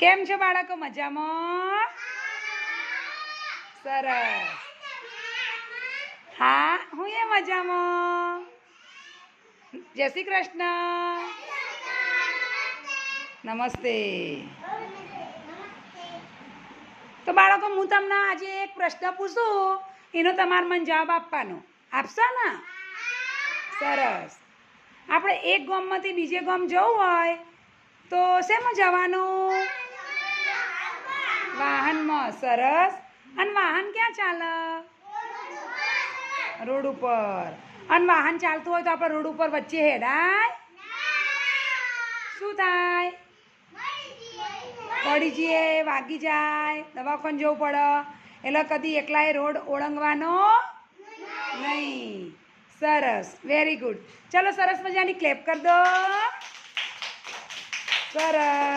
કેમ છો બાળકો મજામાં? સરસ. હા, હું એ મજામાં. જય શ્રી કૃષ્ણ. નમસ્તે. તો બાળકો, હું તમને આજે એક પ્રશ્ન પૂછું. એનો તમારે મને જવાબ આપવાનો. આપશો ને? સરસ. આપણે એક ગામમાંથી બીજે ગામ જવું હોય તો શેમાં જવાનું? સરસ. અને વાહન ક્યાં ચાલે? રોડ ઉપર. અને વાહન ચાલતું હોય તો આપણે રોડ ઉપર વચ્ચે હેડાય. શું થાય? પડી જઈએ, વાગી જાય. દવાખાન જવું પડે. એટલે કદી એકલાએ રોડ ઓળંગવાનો નહીં. સરસ. વેરી ગુડ ચલો સરસ મજાની ક્લેપ કરી દો. સરસ.